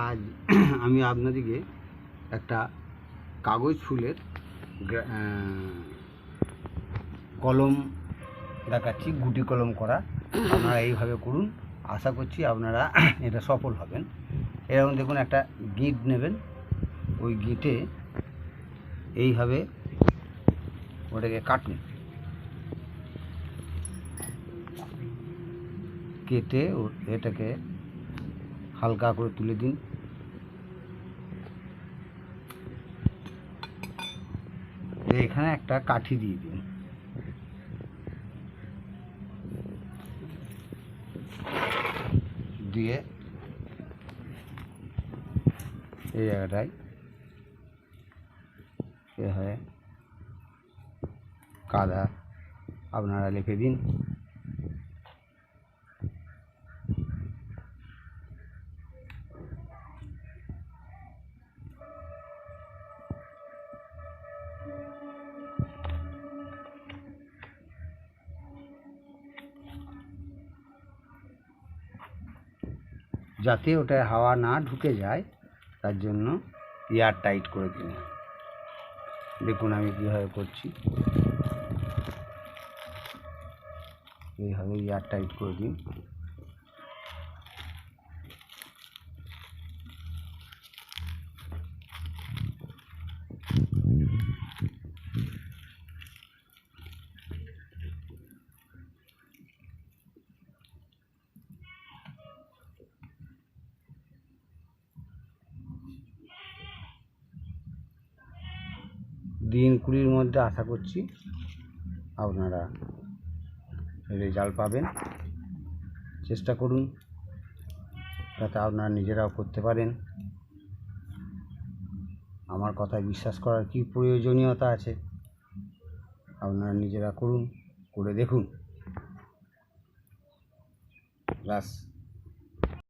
আজ আমি আপনাদেরকে একটা কাগজ ফুলের কলম দেখাচ্ছি, গুটি কলম করা। আপনারা এইভাবে করুন। আশা করছি আপনারা এটা সফল হবেন। এরকম দেখুন, একটা গিট নেবেন। ওই গিটে এইভাবে ওটাকে কাটুন। কেটে এটাকে হালকা করে তুলে দিন। দিয়ে এখানে একটা কাঠি দিয়ে দিন। দিয়ে এই জায়গাটায় এভাবে কাদা আপনারা লিখে দিন। যাতে ওটায় হাওয়া না ঢুকে যায়, তার জন্য এয়ার টাইট করে দিন দেখুন আমি কীভাবে করছি। এইভাবে এয়ার টাইট করে দিন দিন কুড়ির মধ্যে আশা করছি আপনারা রেজাল্ট পাবেন। চেষ্টা করুন যাতে আপনারা নিজেরাও করতে পারেন। আমার কথায় বিশ্বাস করার কি প্রয়োজনীয়তা আছে? আপনারা নিজেরা করুন, করে দেখুন। ব্যাস।